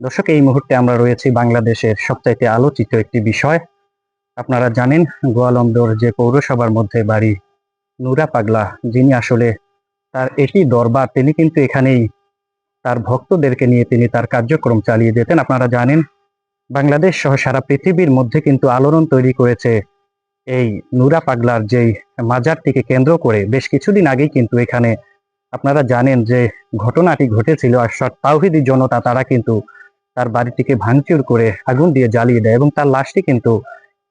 দর্শক, এই মুহূর্তে আমরা রয়েছি বাংলাদেশের সবচাইতে আলোচিত একটি বিষয়। আপনারা জানেন, গোয়ালন্দর যে পৌরসভার মধ্যে বাড়ি নুরা পাগলা, যিনি আসলে তার এটি দরবার, তিনি কিন্তু এখানেই তার ভক্তদেরকে নিয়ে তিনি তার কার্যক্রম চালিয়ে যেতেন। আপনারা জানেন, বাংলাদেশ সহ সারা পৃথিবীর মধ্যে কিন্তু আলোড়ন তৈরি করেছে এই নুরা পাগলার যেই মাজারটিকে কেন্দ্র করে। বেশ কিছুদিন আগেই কিন্তু এখানে আপনারা জানেন যে ঘটনাটি ঘটেছিল, আর সৎ তাওহিদি জনতা, তারা কিন্তু তার বাড়িটিকে ভাঙচুর করে আগুন দিয়ে জ্বালিয়ে দেয় এবং তার লাশটি কিন্তু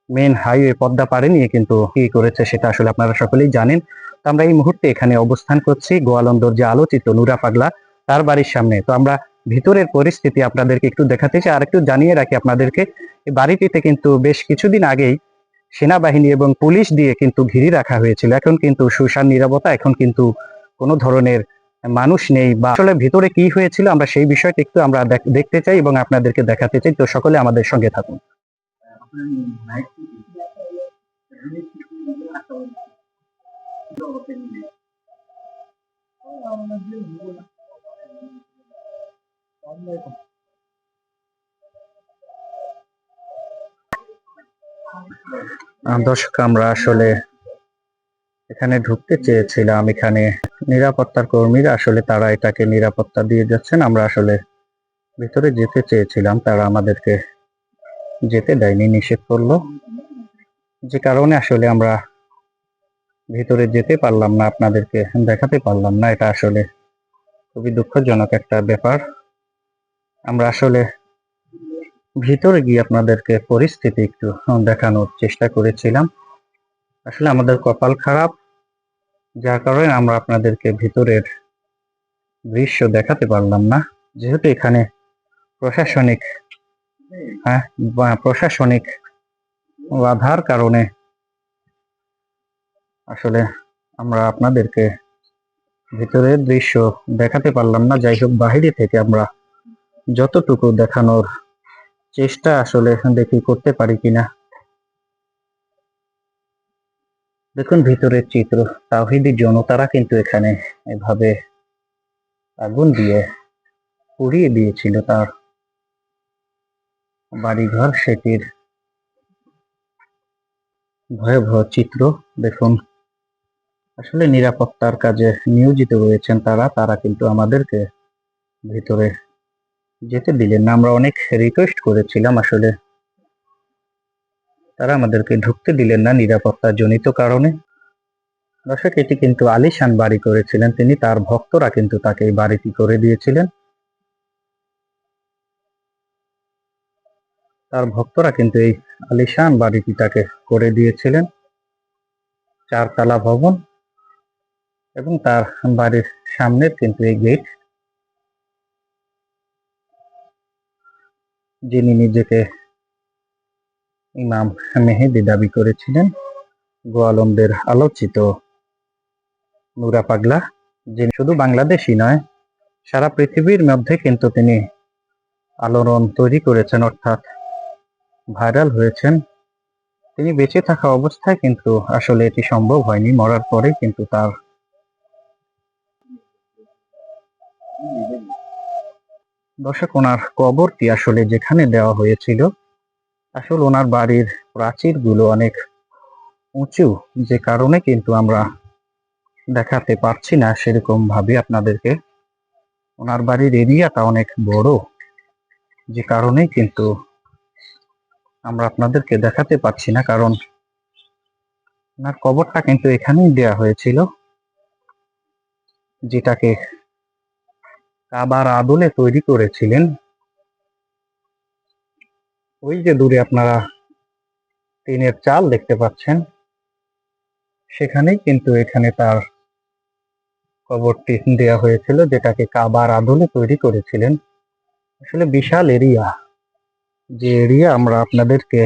মেন হাইওয়ে পদ্মা পাড়ে নিয়ে কিন্তু কি করেছে সেটা আসলে আপনারা সকলেই জানেন। তো আমরা এই মুহূর্তে এখানে অবস্থান করছি গোয়ালন্দর যে আলোচিত নুরা পাগলা, তার বাড়ির সামনে। তো আমরা ভিতরের পরিস্থিতি আপনাদেরকে একটু দেখাতে চাই, আর একটু জানিয়ে রাখি আপনাদেরকে বাড়িটিতে কিন্তু বেশ কিছুদিন আগেই সেনাবাহিনী এবং পুলিশ দিয়ে কিন্তু ঘিরে রাখা হয়েছিল। এখন কিন্তু সুশান নিরাপত্তা, এখন কিন্তু কোনো ধরনের মানুষ নেই বা আসলে ভিতরে কি হয়েছিল, আমরা সেই বিষয়টা একটু আমরা দেখতে চাই এবং আপনাদেরকে দেখাতে চাই। তো সকলে আমাদের সঙ্গে থাকুন। দর্শক, আমরা আসলে এখানে ঢুকতে চেয়েছিলাম, এখানে নিরাপত্তার কর্মীরা আসলে তারা এটাকে নিরাপত্তা দিয়ে যাচ্ছেন। আমরা আসলে ভিতরে যেতে চেয়েছিলাম, তারা আমাদেরকে যেতে দেয়নি, নিষেধ করল। যে কারণে আসলে আমরা ভিতরে যেতে পারলাম না, আপনাদেরকে দেখাতে পারলাম না। এটা আসলে খুবই দুঃখজনক একটা ব্যাপার। আমরা আসলে ভিতরে গিয়ে আপনাদেরকে পরিস্থিতি একটু দেখানোর চেষ্টা করেছিলাম। আসলে আমাদের কপাল খারাপ। যার কারণে আমরা আপনাদেরকে ভিতরের দৃশ্য দেখাতে পারলাম না। যেহেতু এখানে প্রশাসনিক হ্যাঁ প্রশাসনিক বাধার কারণে আসলে আমরা আপনাদেরকে ভিতরের দৃশ্য দেখাতে পারলাম না। যাই হোক, বাহিরে থেকে আমরা যতটুকু দেখানোর চেষ্টা আসলে দেখি করতে পারি কিনা। দেখুন ভিতরের চিত্র তাহিদি জনতারা কিন্তু এখানে এভাবে আগুন দিয়ে পুড়িয়ে দিয়েছিল তার বাড়িঘর সেটির ভয়াবহ চিত্র। দেখুন, আসলে নিরাপত্তার কাজে নিয়োজিত রয়েছেন তারা তারা কিন্তু আমাদেরকে ভিতরে যেতে দিলেন না। আমরা অনেক রিকোয়েস্ট করেছিলাম আসলে তারা আমাদেরকে ঢুকতে দিলেন না নিরাপত্তা জনিত কারণে। দর্শক, এটি কিন্তু আলিশান বাড়ি করেছিলেন। তিনি তার ভক্তরা কিন্তু তাকে এই বাড়িটি করে দিয়েছিলেন। তার ভক্তরা কিন্তু এই আলিশান বাড়িটি তাকে করে দিয়েছিলেন। চারতলা ভবন এবং তার বাড়ির সামনের কিন্তু এই গেট। যিনি নিজেকে ইমাম মেহেদি দাবি করেছিলেন গোয়ালন্দের আলোচিত নুরা পাগলা, যিনি শুধু বাংলাদেশই নয়, সারা পৃথিবীর মধ্যে কিন্তু তিনি আলোড়ন তৈরি করেছেন অর্থাৎ ভাইরাল হয়েছেন। তিনি বেঁচে থাকা অবস্থায় কিন্তু আসলে এটি সম্ভব হয়নি, মরার পরে কিন্তু তার দর্শক ওনার কবরটি আসলে যেখানে দেওয়া হয়েছিল আসলে ওনার বাড়ির প্রাচীরগুলো অনেক উঁচু, যে কারণে কিন্তু আমরা দেখাতে পারছি না সেরকম ভাবে আপনাদেরকে। ওনার বাড়ির এরিয়াটা অনেক বড়, যে কারণে কিন্তু আমরা আপনাদেরকে দেখাতে পারছি না, কারণ ওনার কবরটা কিন্তু এখানেই দেয়া হয়েছিল, যেটাকে কাবার আদলে তৈরি করেছিলেন। ওই যে দূরে আপনারা টিনের চাল দেখতে পাচ্ছেন, সেখানেই কিন্তু এখানে তার কবরটি দেয়া হয়েছিল, যেটাকে কাবার আদলে তৈরি করেছিলেন। আসলে বিশাল এরিয়া, যে এরিয়া আমরা আপনাদেরকে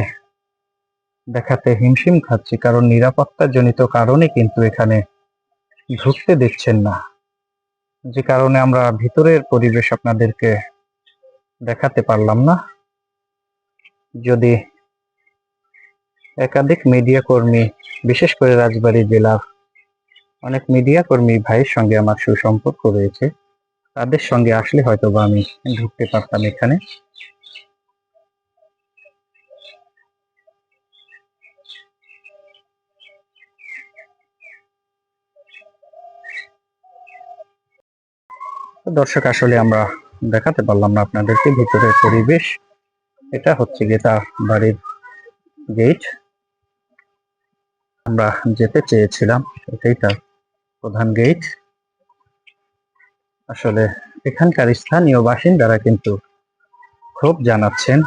দেখাতে হিমশিম খাচ্ছি, কারণ নিরাপত্তা জনিত কারণে কিন্তু এখানে ঢুকতে দিচ্ছেন না। যে কারণে আমরা ভিতরের পরিবেশ আপনাদেরকে দেখাতে পারলাম না। যদি একাধিক মিডিয়া কর্মী, বিশেষ করে রাজবাড়ী জেলার অনেক মিডিয়া কর্মী ভাইয়ের সঙ্গে আমার সুসম্পর্ক রয়েছে, তাদের সঙ্গে আসলে হয়তো বা আমি ঢুকতে পারতাম এখানে। দর্শক, আসলে আমরা দেখাতে পারলাম না আপনাদেরকে, ভিতরের পরিবেশ। এটা হচ্ছে গিয়ে তার বাড়ির গেট আমরা যেতে চেয়েছিলাম, এটাই তার প্রধান গেট আসলে এখানকার স্থানীয় বাসিন্দারা কিন্তু খুব জানাচ্ছেন।